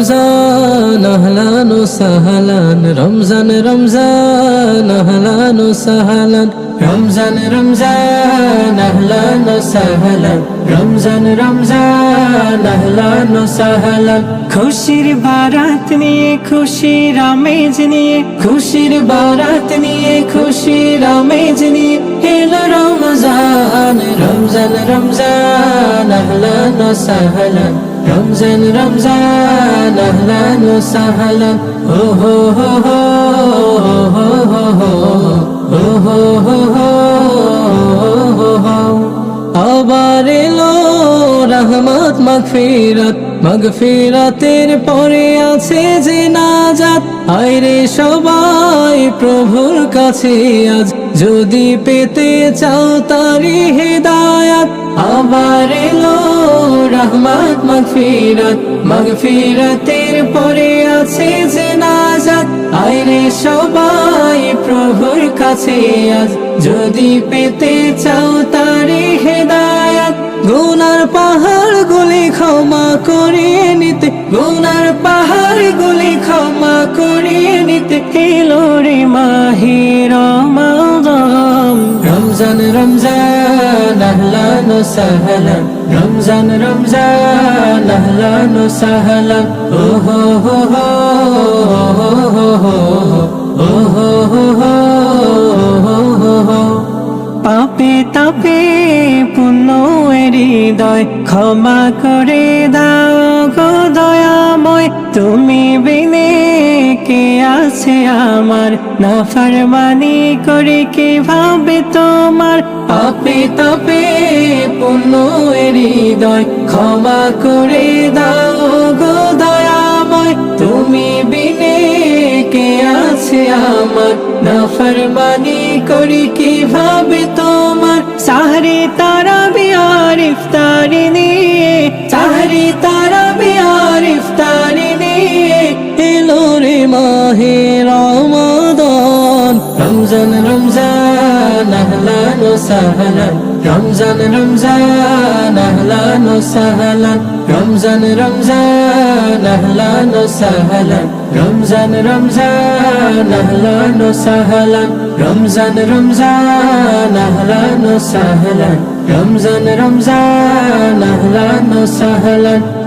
রমজান, আহলান ও সাহলান, রমজান রমজান, আহলান ও সাহলান, রমজান রমজান, আহলান ও সাহলান, রমজান রমজান, আহলান ও সাহলান। খুশির বারাত নিয়ে, খুশির আমেজ নিয়ে, খুশির বারাত নিয়ে, খুশির আমেজ নিয়ে এলো রমজান রমজান রমজান, আহলান সাহলান। রমজান রমজান আহলান ও সাহলান ও হো হো হো হো হো হো হো হো রহমত মাগফিরাত, মাগফিরাতের পরে আছে যে নাজাত। আইরে সবাই প্রভুর কাছে আজ। যদি পেতে চাও তারি হেদায়াত। আবার এলো রহমত, মাগফিরাত, মাগফিরাতের পরে আছে যে নাজাত। আইরে সবাই প্রভুর কাছে আজ। যদি পেতে চাও তারি গুনার পাহাড় গুলি ক্ষমা করিয়ে নিতে এলো মাহে রমাদান রমজান রমজান, আহলান ও সাহলান। রমজান রমজান, আহলান ও সাহলান। ও হো হো হো হো হো। হৃদয়, ক্ষমা করে দাও গো দয়াময়। তুমি বিনে কে আছে আমার? না ফারমানি করে কীভাবে তোমার? পাপে তাপে পূর্ণ হৃদয়, ক্ষমা করে দাও গো দয়াময়। তুমি বিনে কে আছে আমার? নাফরমানি করি কীভাবে তোমার? সাহরে তারা বিহার ইফতারি নিয়ে চাহরি তারা বিহার ইফতারি নিয়ে এলো রে মাহে রমাদান। রমজান রমজান, আহলান ও সাহলান। রমজান রমজান, আহলান ও সাহলান। রমজান রমজান, আহলান ও সাহলান। রমজান রমজান, আহলান ও সাহলান। রমজান রমজান, আহলান ও সাহলান। রমজান রমজান আহলান ও সাহলান।